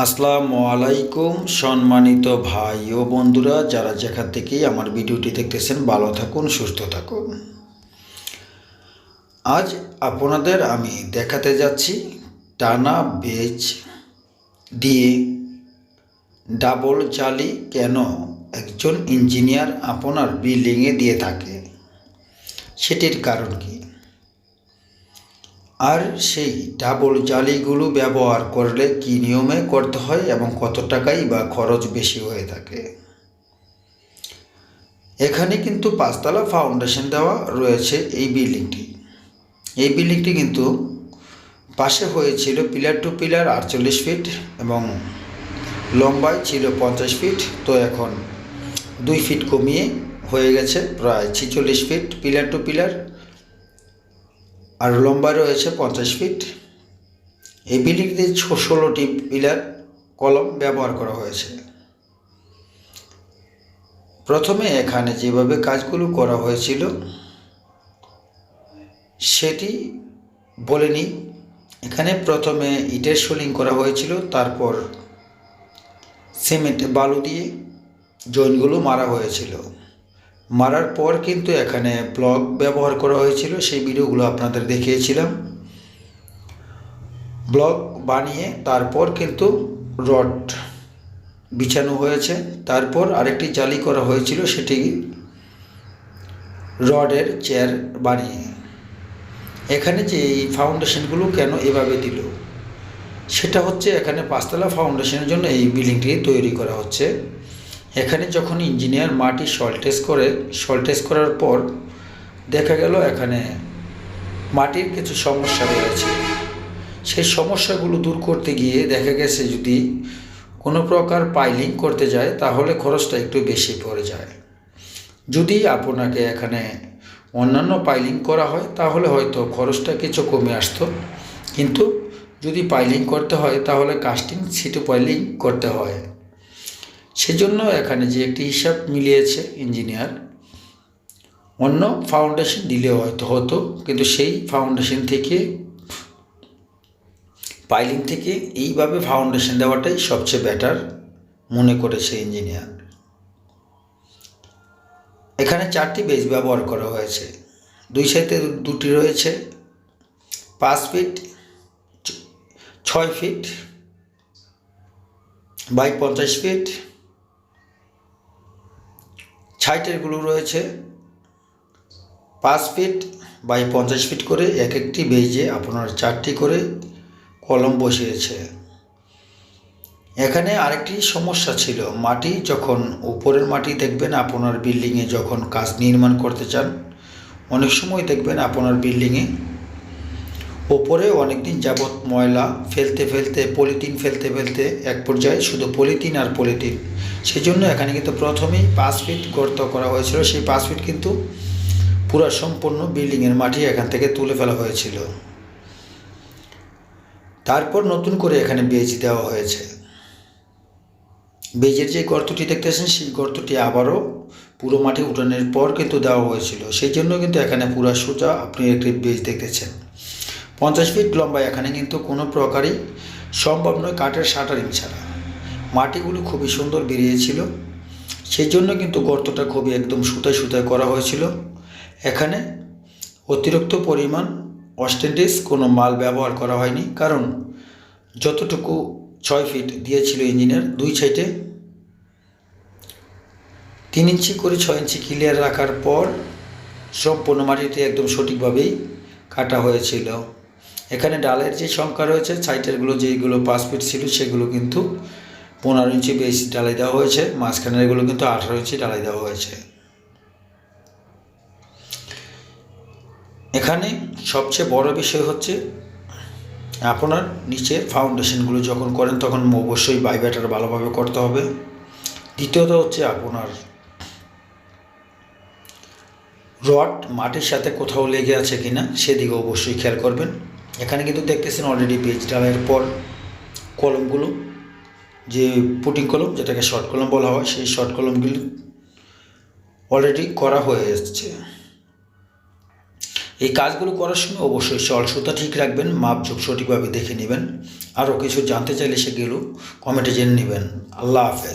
আসসালামু আলাইকুম, সম্মানিত ভাই ও বন্ধুরা, যারা যেখান থেকেই আমার ভিডিওটি দেখতেছেন, ভালো থাকুন, সুস্থ থাকুন। আজ আপনাদের আমি দেখাতে যাচ্ছি টানা বেজ দিয়ে ডাবল জালি কেন একজন ইঞ্জিনিয়ার আপনার বিল্ডিংয়ে দিয়ে থাকে। সেটির কারণ কি? আর সেই ডাবল জালিগুলো ব্যবহার করলে কি নিয়মে করতে হয় এবং কত টাকাই বা খরচ বেশি হয়ে থাকে? এখানে কিন্তু পাঁচতলা ফাউন্ডেশন দেওয়া রয়েছে এই বিল্ডিংটি এই বিল্ডিংটি কিন্তু পাশে হয়েছিল পিলার টু পিলার আটচল্লিশ ফিট এবং লম্বায় ছিল পঞ্চাশ ফিট তো এখন দুই ফিট কমিয়ে হয়ে গেছে, প্রায় ছিচল্লিশ ফিট পিলার টু পিলার আর লম্বা রয়েছে পঞ্চাশ ফিট। এই বিল্ডিংটিতে ষোলোটি পিলার কলম ব্যবহার করা হয়েছে। প্রথমে এখানে যেভাবে কাজগুলো করা হয়েছিল, সেটি বলে নিই এখানে প্রথমে ইটের সোলিং করা হয়েছিল, তারপর সিমেন্ট, বালু দিয়ে জয়েন্টগুলো মারা হয়েছিল। মারার পর কিন্তু এখানে ব্লক ব্যবহার করা হয়েছিল, সেই ভিডিওগুলো আপনাদের দেখিয়েছিলাম। ব্লক বানিয়ে তারপর কিন্তু রড বিছানো হয়েছে। তারপর আরেকটি জালি করা হয়েছিল সেটি রডের চেয়ার বানিয়ে। এখানে যে এই ফাউন্ডেশনগুলো কেন এভাবে দিল? সেটা হচ্ছে এখানে পাঁচতলা ফাউন্ডেশনের জন্য এই বিল্ডিংটি তৈরি করা হচ্ছে। এখানে যখন ইঞ্জিনিয়ার মাটি সল টেস্ট করে সল টেস্ট করার পর দেখা গেল এখানে মাটির কিছু সমস্যা রয়েছে। সেই সমস্যাগুলো দূর করতে গিয়ে দেখা গেছে যদি কোনো প্রকার পাইলিং করতে যায়, তাহলে খরচটা একটু বেশি পড়ে যায়। যদি আপনাকে এখানে অন্যান্য পাইলিং করা হয়, তাহলে হয়তো খরচটা কিছু কমে আসতো। কিন্তু যদি পাইলিং করতে হয়, তাহলে কাস্টিং সিটু পাইলিং করতে হয়। সেজন্য এখানে যে একটি হিসাব মিলিয়েছে ইঞ্জিনিয়ার অন্য ফাউন্ডেশন দিলেও হয়তো হতো, কিন্তু সেই ফাউন্ডেশন থেকে পাইলিং থেকে এইভাবে ফাউন্ডেশন দেওয়াটাই সবচেয়ে বেটার মনে করেছে ইঞ্জিনিয়ার এখানে চারটি বেজ ব্যবহার করা হয়েছে। দুই সাইডে দুটি রয়েছে, পাঁচ ফিট ছয় ফিট বাই পঞ্চাশ ফিট ছাইটেরগুলো রয়েছে পাঁচ ফিট বাই পঞ্চাশ ফিট করে, এক একটি বেজে আপনার চারটি করে কলম বসিয়েছে। এখানে আরেকটি সমস্যা ছিল, মাটি যখন উপরের মাটি দেখবেন আপনার বিল্ডিংয়ে যখন কাজ নির্মাণ করতে চান, অনেক সময় দেখবেন আপনার বিল্ডিংয়ে ওপরে অনেক দিন যাবৎ ময়লা ফেলতে ফেলতে, পলিথিন ফেলতে ফেলতে এক পর্যায়ে শুধু পলিথিন আর পলিথিন। সেই জন্য এখানে কিন্তু প্রথমেই পাঁচ ফিট গর্ত করা হয়েছিল। সেই পাঁচ ফিট কিন্তু পুরো সম্পূর্ণ বিল্ডিংয়ের মাটি এখান থেকে তুলে ফেলা হয়েছিল। তারপর নতুন করে এখানে বেজ দেওয়া হয়েছে। বেজের যে গর্তটি দেখতেছেন সেই গর্তটি আবারও পুরো মাটি উঠানোর পর কিন্তু দেওয়া হয়েছিল। সেই জন্য কিন্তু এখানে পুরো সোজা আপনি একটি বেজ দেখতেছেন। পঞ্চাশ ফিট লম্বা, এখানে কিন্তু কোনো প্রকারই সম্ভব নয় কাঠের শাটারিং ছাড়া। মাটিগুলো খুবই সুন্দর বেরিয়েছিল। সেই জন্য কিন্তু গর্তটা খুবই একদম সুতায় সুতায় করা হয়েছিল। এখানে অতিরিক্ত পরিমাণ অস্টেন্ডিস কোনো মাল ব্যবহার করা হয়নি। কারণ যতটুকু ছয় ফিট দিয়েছিল ইঞ্জিনিয়ার, দুই সাইডে তিন ইঞ্চি করে ছয় ইঞ্চি ক্লিয়ার রাখার পর সম্পূর্ণ মাটিতে একদম সঠিকভাবেই কাটা হয়েছিল। এখানে ডালের যে সংখ্যা রয়েছে, সাইটেরগুলো যেগুলো পাঁচ ফিট ছিল সেগুলো কিন্তু পনেরো ইঞ্চি বেশি ডালাই দেওয়া হয়েছে। মাঝখানেরগুলো কিন্তু আঠারো ইঞ্চি ডালাই দেওয়া হয়েছে। এখানে সবচেয়ে বড় বিষয় হচ্ছে, আপনার নিচে ফাউন্ডেশনগুলো যখন করেন, তখন অবশ্যই বাইব্যাটার ভালোভাবে করতে হবে। দ্বিতীয়ত হচ্ছে আপনার রড মাটির সাথে কোথাও লেগে আছে কি না সেদিকে অবশ্যই খেয়াল করবেন। এখানে কিন্তু দেখতেছেন অলরেডি পেজ ডালাইয়ের পর কলমগুলো, যে পুটিং কলম, যেটাকে শর্ট কলম বলা হয়, সেই শর্ট কলমগুলি অলরেডি করা হয়ে এসছে। এই কাজগুলো করার সময় অবশ্যই চল সুতা ঠিক রাখবেন মাপ ঝোপ সঠিকভাবে দেখে নেবেন। আরও কিছু জানতে চাইলে সেগুলো কমেন্টে জেনে নেবেন। আল্লাহ হাফেজ।